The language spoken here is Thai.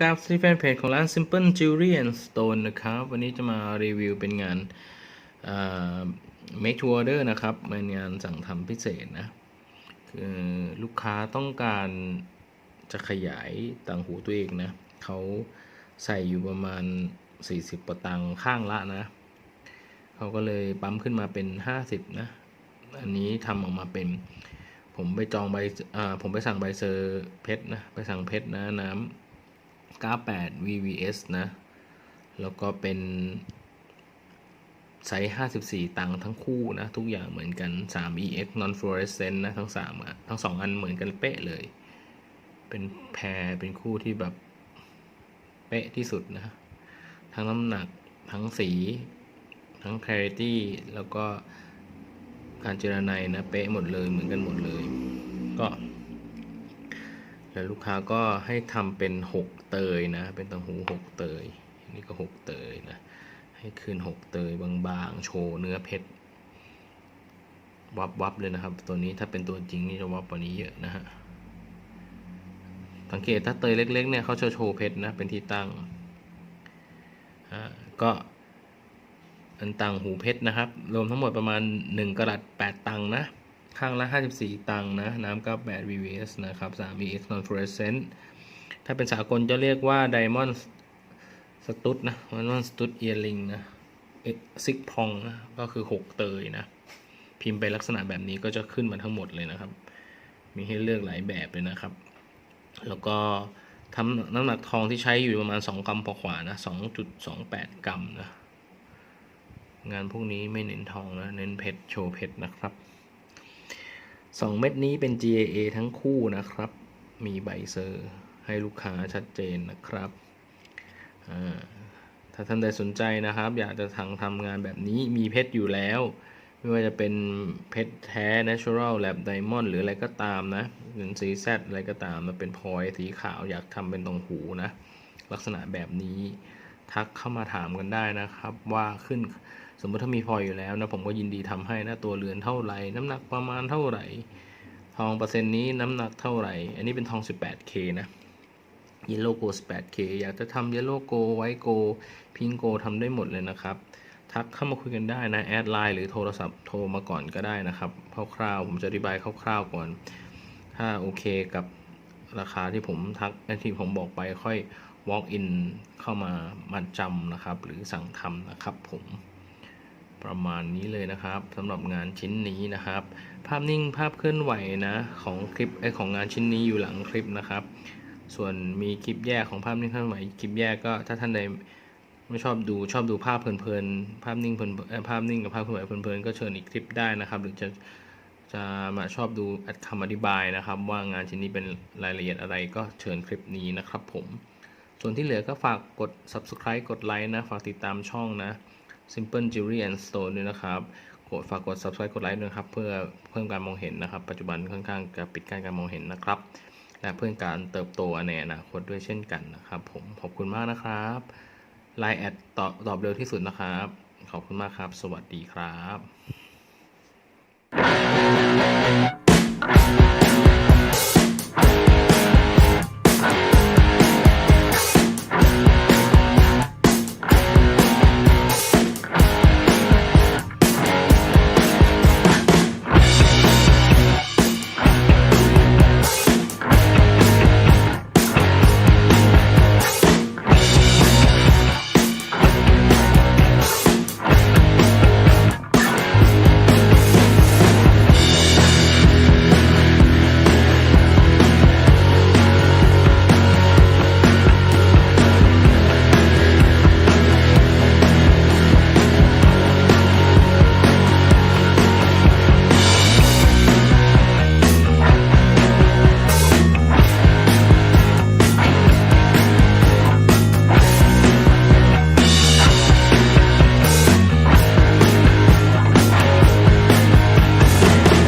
กราฟที่แฟนเพจของร้าน Simple Jewelry and Stone นะครับ วันนี้จะมารีวิวเป็นงาน make to order นะครับ เป็นงานสั่งทำพิเศษนะ คือลูกค้าต้องการจะขยายต่างหูตัวเองนะ เขาใส่อยู่ประมาณ 40ประตังข้างละนะ เขาก็เลยปั๊มขึ้นมาเป็น 50 นะ อันนี้ทำออกมาเป็นผมไปจองใบ อ่า ผมไปสั่งใบเซอร์เพชรนะ ไปสั่งเพชรนะน้ำ 98 VVS นะ แล้วก็เป็นไซส์54 ตังค์ทั้งคู่นะ ทุกอย่างเหมือนกัน 3 EX non fluorescent นะ ทั้ง3อะทั้ง 2 อันเหมือนกันเป๊ะเลย เป็นแพรเป็นคู่ที่แบบ เป๊ะที่สุดนะ ทั้งน้ำหนัก ทั้งสี ทั้ง clarity แล้วก็การเจรไนนะ เป๊ะหมดเลยเหมือนกันหมดเลย ก็ แล้วลูกค้าก็ให้ทำเป็นหกเตยนะ เป็นตังหูหกเตยนนี้ก็หกเตยนะ ให้คืนหกเตยบางๆ โชว์เนื้อเพชร วับวับเลยนะครับ ตัวนี้ถ้าเป็นตัวจริงนี่จะวับกว่านี้เยอะนะฮะ สังเกตถ้าเตยเล็กๆเนี่ยเขาจะโชว์เพชรนะ เป็นที่ตั้ง อ่า ก็อันต่างหูเพชรนะครับ รวมทั้งหมดประมาณ 1กรัต8ตังนะ ข้างละ 54 ตังค์นะ น้ำ98 VVS นะครับ3 VX non fluorescent ถ้าเป็นสากลจะเรียกว่า Diamond Stud นะ Diamond Stud Earring นะซิกพองนะก็คือ 6 เตยนะ พิมพ์ไปลักษณะแบบนี้ก็จะขึ้นมาทั้งหมดเลยนะครับ มีให้เลือกหลายแบบเลยนะครับ แล้วก็ทำน้ำหนักทองที่ใช้อยู่ประมาณ 2 กรัมพอขวานะ2.28 กรัมนะ งานพวกนี้ไม่เน้นทองนะ เน้นเพชร โชว์เพชรนะครับ สองเม็ดนี้เป็น GAA ทั้งคู่นะครับ มีใบเซอร์ให้ลูกค้าชัดเจนนะครับถ้าท่านใดสนใจนะครับ อยากจะทางทำงานแบบนี้มีเพชรอยู่แล้ว ไม่ว่าจะเป็นเพชรแท้ natural lab diamond หรืออะไรก็ตามนะหรือสีแซอะไรก็ตามมาเป็นพลอยสีขาวอยากทำเป็นตรงหูนะ ลักษณะแบบนี้ ทักเข้ามาถามกันได้นะครับ ว่าขึ้นสมมติถ้ามีพออยู่แล้วนะผมก็ยินดีทำให้นะตัวเรือนเท่าไหร่ น้ำหนักประมาณเท่าไหร่ ทองเปอร์เซ็นต์นี้น้ำหนักเท่าไหร่ อันนี้เป็นทอง 18K นะเยลโลโก 18K อยากจะทำเยลโลโกไวโกพิงโกทำได้หมดเลยนะครับ ทักเข้ามาคุยกันได้นะ แอดไลน์หรือโทรศัพท์โทรมาก่อนก็ได้นะครับคร่าวๆผมจะอธิบายคร่าวๆก่อน ถ้าโอเคกับราคาที่ผมทักที่ผมบอกไปค่อย walk in เข้ามามาจำนะครับ หรือสั่งทำนะครับผมประมาณนี้เลยนะครับสำหรับงานชิ้นนี้นะครับ ภาพนิ่งภาพเคลื่อนไหวนะของคลิปไอของงานชิ้นนี้อยู่หลังคลิปนะครับ ส่วนมีคลิปแยกของภาพนิ่งเคลื่อนไหวคลิปแยกก็ถ้าท่านใดไม่ชอบดูชอบดูภาพเพลินๆภาพนิ่งเพลินภาพนิ่งกับภาพเคลื่อนไหวเพลินๆก็เชิญอีกคลิปได้นะครับ หรือจะจะมาชอบดูคำอธิบายนะครับ ว่างานชิ้นนี้เป็นรายละเอียดอะไรก็เชิญคลิปนี้นะครับผม ส่วนที่เหลือก็ฝากกด subscribe กดไลค์นะ ฝากติดตามช่องนะ Simple Jewelry and Stone ด้วยนะครับกดฝากกด subscribe กดไลค์ด้วยครับ เพื่อเพิ่มการมองเห็นนะครับ ปัจจุบันค่อนข้างจะปิดกั้นการมองเห็นนะครับ และเพื่อการเติบโตในอนาคตด้วยเช่นกันนะครับ ผมขอบคุณมากนะครับไลน์แอดตอบตอบเร็วที่สุดนะครับ ขอบคุณมากครับ สวัสดีครับ